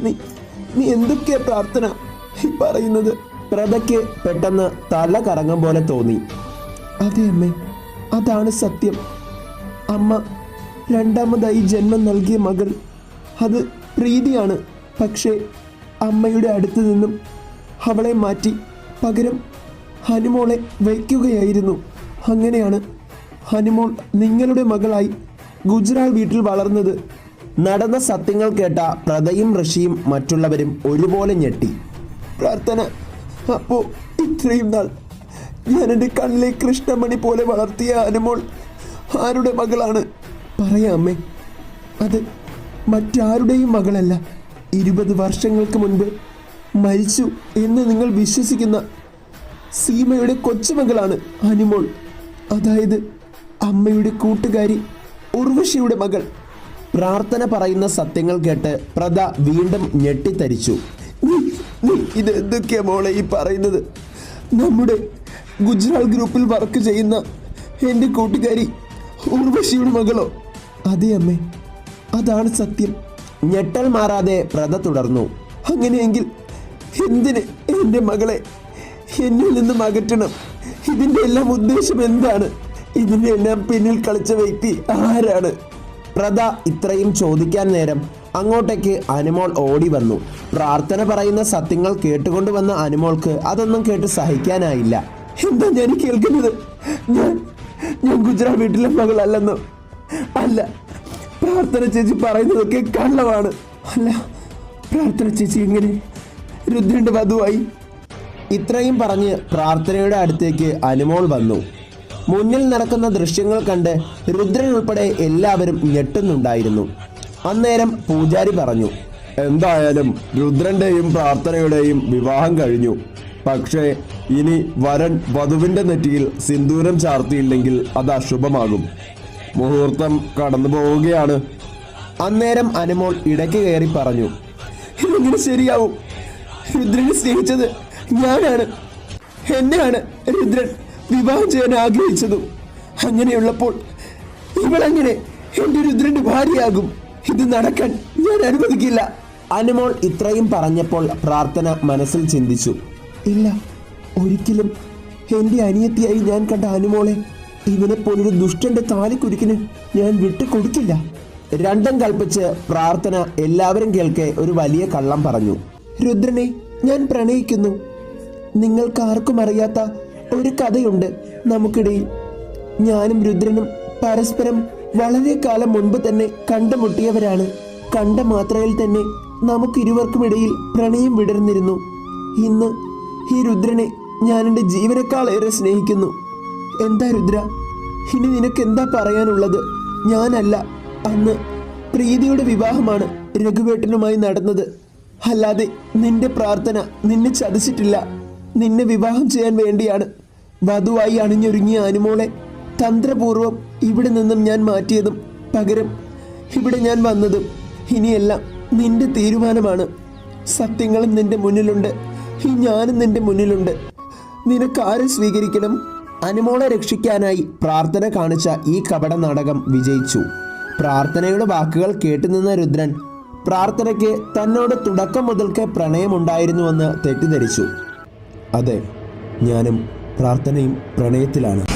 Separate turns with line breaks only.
നീ നീ എന്തൊക്കെയാ പ്രാർത്ഥന? പറയുന്നത് പ്രഭയ്ക്ക് പെട്ടെന്ന് തല കറങ്ങും പോലെ തോന്നി. അതെ അമ്മ അതാണ് സത്യം. അമ്മ രണ്ടാമതായി ജന്മം നൽകിയ മകൾ. അത് പ്രീതിയാണ്. പക്ഷേ അമ്മയുടെ അടുത്ത് നിന്നും അവളെ മാറ്റി പകരം ഹനുമോളെ വയ്ക്കുകയായിരുന്നു. അങ്ങനെയാണ് ഹനുമോൾ നിങ്ങളുടെ മകളായി ഗുജറാൾ വീട്ടിൽ വളർന്നത്. നടന്ന സത്യങ്ങൾ കേട്ട പ്രതയും ഋഷിയും മറ്റുള്ളവരും ഒരുപോലെ ഞെട്ടി. പ്രാർത്ഥന. അപ്പോ ഇത്രയും നാൾ ഞാൻ എന്റെ കണ്ണിലെ കൃഷ്ണമണി പോലെ വളർത്തിയ അനുമോൾ ആരുടെ മകളാണ്? പറയാമേ അത് മറ്റാരുടെയും മകളല്ല. ഇരുപത് വർഷങ്ങൾക്ക് മുൻപ് മരിച്ചു എന്ന് നിങ്ങൾ വിശ്വസിക്കുന്ന സീമയുടെ കൊച്ചുമകളാണ് അനുമോൾ. അതായത് അമ്മയുടെ കൂട്ടുകാരി ഉർവശിയുടെ മകൾ. പ്രാർത്ഥന പറയുന്ന സത്യങ്ങൾ കേട്ട് പ്രദ വീണ്ടും ഞെട്ടിത്തരിച്ചു. ഇത് എന്തൊക്കെയാ മോളെ ഈ പറയുന്നത്? നമ്മുടെ ഗുജറാൾ ഗ്രൂപ്പിൽ വർക്ക് ചെയ്യുന്ന എന്റെ കൂട്ടുകാരി ഉർവശിയുടെ മകളോ? അതെ അമ്മേ അതാണ് സത്യം. ഞെട്ടൽ മാറാതെ പ്രത തുടർന്നു. അങ്ങനെയെങ്കിൽ എന്തിന് എന്റെ മകളെ എന്നിൽ നിന്നും അകറ്റണം? ഇതിന്റെ എല്ലാം ഉദ്ദേശം എന്താണ്? ഇതിന്റെ എല്ലാം പിന്നിൽ കളിച്ച വ്യക്തി ആരാണ്? പ്രത ഇത്രയും ചോദിക്കാൻ നേരം അങ്ങോട്ടേക്ക് അനുമോൾ ഓടി വന്നു. പ്രാർത്ഥന പറയുന്ന സത്യങ്ങൾ കേട്ടുകൊണ്ട് വന്ന അനുമോൾക്ക് അതൊന്നും കേട്ട് സഹിക്കാനായില്ല. എന്താ ഞാൻ കേൾക്കുന്നത്? ഞാൻ ഞാൻ ഗുജറാത്ത് വീട്ടിലെ മകളല്ലെന്നും. അല്ല പ്രാർത്ഥന ചേച്ചി പറയുന്നതൊക്കെ കള്ളമാണ്. അല്ല പ്രാർത്ഥന ചേച്ചി എങ്ങനെ രുദ്രന്റെ വധുവായി. ഇത്രയും പറഞ്ഞ് പ്രാർത്ഥനയുടെ അടുത്തേക്ക് അനുമോൾ വന്നു. മുന്നിൽ നടക്കുന്ന ദൃശ്യങ്ങൾ കണ്ട് രുദ്രൻ ഉൾപ്പെടെ എല്ലാവരും ഞെട്ടുന്നുണ്ടായിരുന്നു. അന്നേരം പൂജാരി പറഞ്ഞു
എന്തായാലും രുദ്രന്റെയും പ്രാർത്ഥനയുടെയും വിവാഹം കഴിഞ്ഞു. പക്ഷേ ഇനി വരൻ വധുവിന്റെ നെറ്റിയിൽ സിന്ദൂരം ചാർത്തിയില്ലെങ്കിൽ അത് അശുഭമാകും. മുഹൂർത്തം കടന്നു പോവുകയാണ്.
അന്നേരം അനുമോൾ ഇടയ്ക്ക് കയറി പറഞ്ഞു ഇതെങ്ങനെ ശരിയാവും? രുദ്രനെ സ്നേഹിച്ചത് ഞാനാണ്. എന്നെയാണ് രുദ്രൻ. വിവാഹം ചെയ്യാൻ ആഗ്രഹിച്ചതും അങ്ങനെയുള്ളപ്പോൾ ഇവളെങ്ങനെ എന്റെ രുദ്രന്റെ ഭാര്യയാകും. ഇത് നടക്കാൻ ഞാൻ അനുവദിക്കില്ല. അനുമോൾ ഇത്രയും പറഞ്ഞപ്പോൾ പ്രാർത്ഥന മനസ്സിൽ ചിന്തിച്ചു. ഇല്ല ഒരിക്കലും എന്റെ അനിയത്തിയായി ഞാൻ കണ്ട അനുമോളെ ഇവനെ പോലൊരു ദുഷ്ടന്റെ താലിക്കുരുക്കിന് ഞാൻ വിട്ടു കൊടുക്കില്ല. രണ്ടും കൽപ്പിച്ച് പ്രാർത്ഥന എല്ലാവരും കേൾക്കെ ഒരു വലിയ കള്ളം പറഞ്ഞു. രുദ്രനെ ഞാൻ പ്രണയിക്കുന്നു. നിങ്ങൾക്ക് ആർക്കും അറിയാത്ത ഒരു കഥയുണ്ട് നമുക്കിടയിൽ. ഞാനും രുദ്രനും പരസ്പരം വളരെ കാലം മുൻപ് തന്നെ കണ്ടുമുട്ടിയവരാണ്. കണ്ട മാത്രയിൽ തന്നെ നമുക്കിരുവർക്കുമിടയിൽ പ്രണയം വിടർന്നിരുന്നു. ഇന്ന് ഈ രുദ്രനെ ഞാൻ എന്റെ ജീവനക്കാളേറെ സ്നേഹിക്കുന്നു. എന്താ രുദ്ര? ഇനി നിനക്ക് എന്താ പറയാനുള്ളത്? ഞാനല്ല. അന്ന് പ്രീതിയുടെ വിവാഹമാണ് രഘുവേട്ടനുമായി നടന്നത്. അല്ലാതെ നിന്റെ പ്രാർത്ഥന നിന്നെ ചതിച്ചിട്ടില്ല. നിന്നെ വിവാഹം ചെയ്യാൻ വേണ്ടിയാണ് വധുവായി അണിഞ്ഞൊരുങ്ങിയ അനുമോളെ തന്ത്രപൂർവം ഇവിടെ നിന്നും ഞാൻ മാറ്റിയതും പകരം ഇവിടെ ഞാൻ വന്നതും ഇനിയെല്ലാം നിന്റെ തീരുമാനമാണ്. സത്യങ്ങളും നിന്റെ മുന്നിലുണ്ട്. ഈ ഞാനും നിന്റെ മുന്നിലുണ്ട്. നിനക്ക് ആരെ സ്വീകരിക്കണം? അനുമോളെ രക്ഷിക്കാനായി പ്രാർത്ഥന കാണിച്ച ഈ കപട നാടകം വിജയിച്ചു. പ്രാർത്ഥനയുടെ വാക്കുകൾ കേട്ടുനിന്ന രുദ്രൻ പ്രാർത്ഥനയ്ക്ക് തന്നോട് തുടക്കം മുതൽക്കേ പ്രണയമുണ്ടായിരുന്നുവെന്ന് തെറ്റിദ്ധരിച്ചു. അതെ ഞാനും പ്രാർത്ഥനയും പ്രണയത്തിലാണ്.